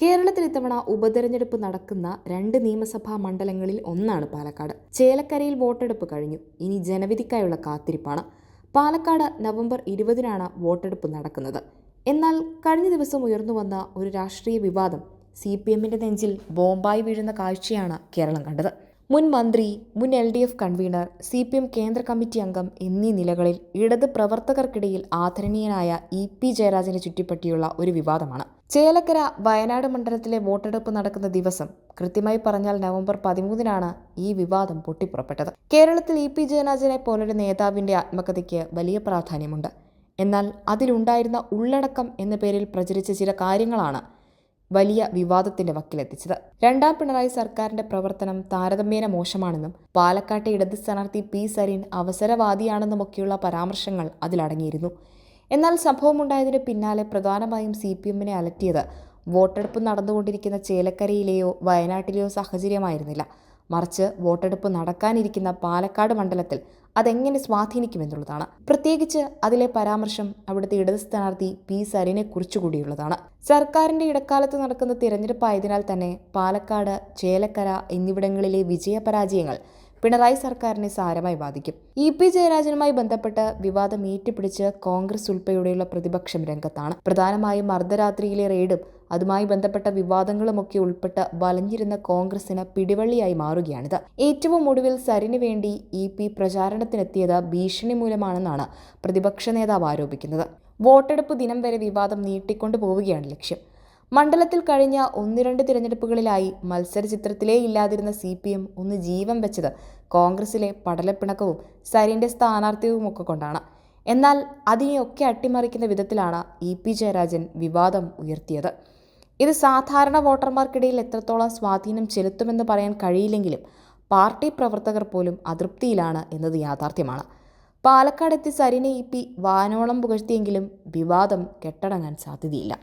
കേരളത്തിൽ ഇത്തവണ ഉപതെരഞ്ഞെടുപ്പ് നടക്കുന്ന രണ്ട് നിയമസഭാ മണ്ഡലങ്ങളിൽ ഒന്നാണ് പാലക്കാട്. ചേലക്കരയിൽ വോട്ടെടുപ്പ് കഴിഞ്ഞു. ഇനി ജനവിധിക്കായുള്ള കാത്തിരിപ്പാണ്. പാലക്കാട് നവംബർ ഇരുപതിനാണ് വോട്ടെടുപ്പ് നടക്കുന്നത്. എന്നാൽ കഴിഞ്ഞ ദിവസം ഉയർന്നു വന്ന ഒരു രാഷ്ട്രീയ വിവാദം സി പി എമ്മിന്റെ നെഞ്ചിൽ ബോംബായി വീഴുന്ന കാഴ്ചയാണ് കേരളം കണ്ടത്. മുൻ മന്ത്രി മുൻ L D F convener C P M കേന്ദ്ര കമ്മിറ്റി അംഗം എന്നീ നിലകളിൽ ഇടത് പ്രവർത്തകർക്കിടയിൽ ആദരണീയനായ ഇ പി ജയരാജനെ ചുറ്റിപ്പറ്റിയുള്ള ഒരു വിവാദമാണ്. ചേലക്കര വയനാട് മണ്ഡലത്തിലെ വോട്ടെടുപ്പ് നടക്കുന്ന ദിവസം കൃത്യമായി പറഞ്ഞാൽ നവംബർ പതിമൂന്നിനാണ് ഈ വിവാദം പൊട്ടിപ്പുറപ്പെട്ടത്. കേരളത്തിൽ ഇ പി ജയരാജനെ പോലൊരു നേതാവിന്റെ ആത്മകഥയ്ക്ക് വലിയ പ്രാധാന്യമുണ്ട്. എന്നാൽ അതിലുണ്ടായിരുന്ന ഉള്ളടക്കം എന്ന പേരിൽ പ്രചരിച്ച ചില കാര്യങ്ങളാണ് വലിയ വിവാദത്തിന്റെ വക്കിലെത്തിച്ചത്. രണ്ടാം പിണറായി സർക്കാരിന്റെ പ്രവർത്തനം താരതമ്യേന മോശമാണെന്നും പാലക്കാട്ടെ ഇടത് സ്ഥാനാർത്ഥി പി സരീൻ അവസരവാദിയാണെന്നുമൊക്കെയുള്ള പരാമർശങ്ങൾ അതിലടങ്ങിയിരുന്നു. എന്നാൽ സംഭവമുണ്ടായതിന് പിന്നാലെ പ്രധാനമായും സി പി എമ്മിനെ അലട്ടിയത് വോട്ടെടുപ്പ് നടന്നുകൊണ്ടിരിക്കുന്ന ചേലക്കരയിലെയോ വയനാട്ടിലെയോ സാഹചര്യമായിരുന്നില്ല. മറിച്ച് വോട്ടെടുപ്പ് നടക്കാനിരിക്കുന്ന പാലക്കാട് മണ്ഡലത്തിൽ അതെങ്ങനെ സ്വാധീനിക്കുമെന്നുള്ളതാണ്. പ്രത്യേകിച്ച് അതിലെ പരാമർശം അവിടുത്തെ ഇടത് സ്ഥാനാർത്ഥി പി സരിനെ കുറിച്ചുകൂടിയുള്ളതാണ്. സർക്കാരിന്റെ ഇടക്കാലത്ത് നടക്കുന്ന തിരഞ്ഞെടുപ്പായതിനാൽ തന്നെ പാലക്കാട് ചേലക്കര എന്നിവിടങ്ങളിലെ വിജയപരാജയങ്ങൾ പിണറായി സർക്കാരിനെ സാരമായി ബാധിക്കും. ഇ പി ജയരാജനുമായി ബന്ധപ്പെട്ട് വിവാദം ഏറ്റുപിടിച്ച് കോൺഗ്രസ് ഉൾപ്പെടെയുള്ള പ്രതിപക്ഷം രംഗത്താണ്. പ്രധാനമായും അർദ്ധരാത്രിയിലെ റെയ്ഡും അതുമായി ബന്ധപ്പെട്ട വിവാദങ്ങളുമൊക്കെ ഉൾപ്പെട്ട് വലഞ്ഞിരുന്ന കോൺഗ്രസിന് പിടിവള്ളിയായി മാറുകയാണിത്. ഏറ്റവും ഒടുവിൽ സരിന് വേണ്ടി ഇ പി പ്രചാരണത്തിനെത്തിയത് ഭീഷണി മൂലമാണെന്നാണ് പ്രതിപക്ഷ നേതാവ് ആരോപിക്കുന്നത്. വോട്ടെടുപ്പ് ദിനം വരെ വിവാദം നീട്ടിക്കൊണ്ടു പോവുകയാണ് ലക്ഷ്യം. മണ്ഡലത്തിൽ കഴിഞ്ഞ ഒന്ന് രണ്ട് തിരഞ്ഞെടുപ്പുകളിലായി മത്സര ചിത്രത്തിലേ ഇല്ലാതിരുന്ന സി പി എം ഒന്ന് ജീവൻ വെച്ചത് കോൺഗ്രസിലെ പടലപ്പിണക്കവും സരിന്റെ സ്ഥാനാർത്ഥിയും ഒക്കെ കൊണ്ടാണ്. എന്നാൽ അതിനെയൊക്കെ അട്ടിമറിക്കുന്ന വിധത്തിലാണ് ഇ പി ജയരാജൻ വിവാദം ഉയർത്തിയത്. ഇത് സാധാരണ വോട്ടർമാർക്കിടയിൽ എത്രത്തോളം സ്വാധീനം ചെലുത്തുമെന്ന് പറയാൻ കഴിയില്ലെങ്കിലും പാർട്ടി പ്രവർത്തകർ പോലും അതൃപ്തിയിലാണ് എന്നത് യാഥാർത്ഥ്യമാണ്. പാലക്കാടെത്തി സരിനെ ഇ പി വാനോളം പുകഴ്ത്തിയെങ്കിലും വിവാദം കെട്ടടങ്ങാൻ സാധ്യതയില്ല.